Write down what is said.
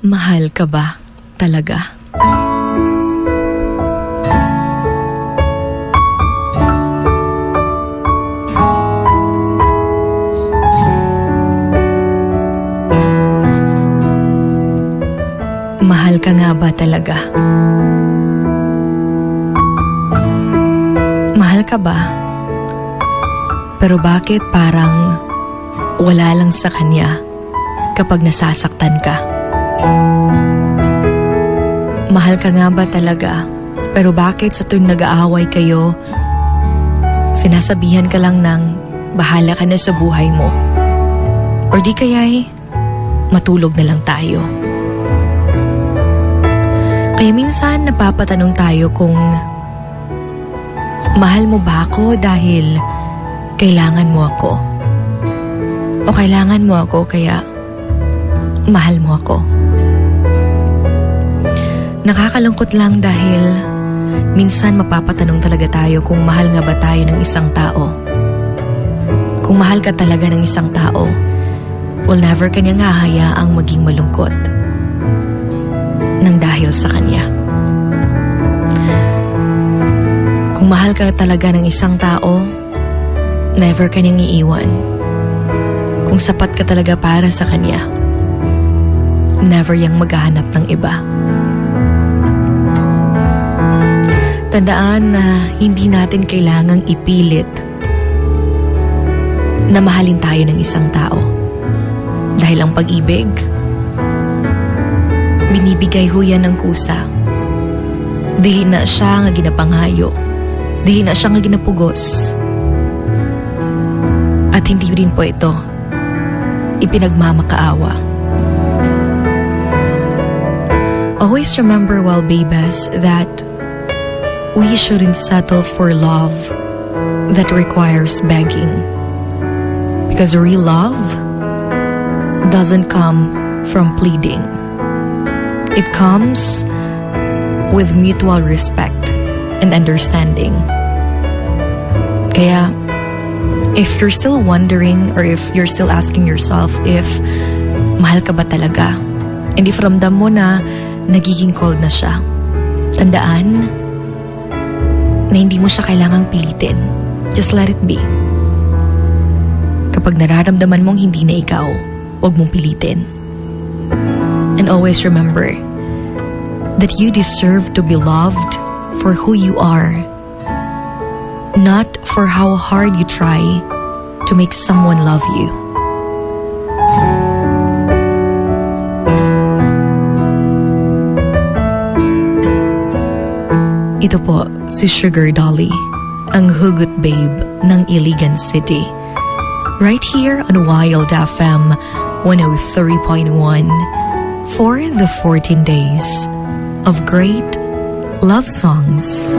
Mahal ka ba talaga? Mahal ka nga ba talaga? Mahal ka ba? Pero bakit parang wala lang sa kanya kapag nasasaktan ka? Mahal ka nga ba talaga? Pero bakit sa tuwing nag-aaway kayo, sinasabihan ka lang ng bahala ka na sa buhay mo? Or di kaya'y matulog na lang tayo? Kaya minsan napapatanong tayo kung mahal mo ba ako dahil kailangan mo ako? O kailangan mo ako kaya mahal mo ako? Nakakalungkot lang dahil minsan mapapatanong talaga tayo kung mahal nga ba tayo ng isang tao. Kung mahal ka talaga ng isang tao, well never kanya nga hayaang maging malungkot nang dahil sa kanya. Kung mahal ka talaga ng isang tao, never kanyang iiwan. Kung sapat ka talaga para sa kanya, never yang maghahanap ng iba. Tandaan na hindi natin kailangang ipilit na mahalin tayo ng isang tao. Dahil ang pag-ibig, binibigay ho yan ng kusa. Dili na siya nga ginapanghayo. Dili na siya nga ginapugos. At hindi rin po ito ipinagmamakaawa. Always remember while babes that we shouldn't settle for love that requires begging. Because real love doesn't come from pleading. It comes with mutual respect and understanding. Kaya, if you're still wondering or if you're still asking yourself if mahal ka ba talaga, and if ramdam mo na nagiging cold na siya, tandaan na hindi mo siya kailangang pilitin. Just let it be. Kapag nararamdaman mong hindi na ikaw, huwag mong pilitin. And always remember that you deserve to be loved for who you are, not for how hard you try to make someone love you. Ito po si Sugar Dolly, ang hugot babe ng Iligan City. Right here on Wild FM 103.1 for the 14 days of great love songs.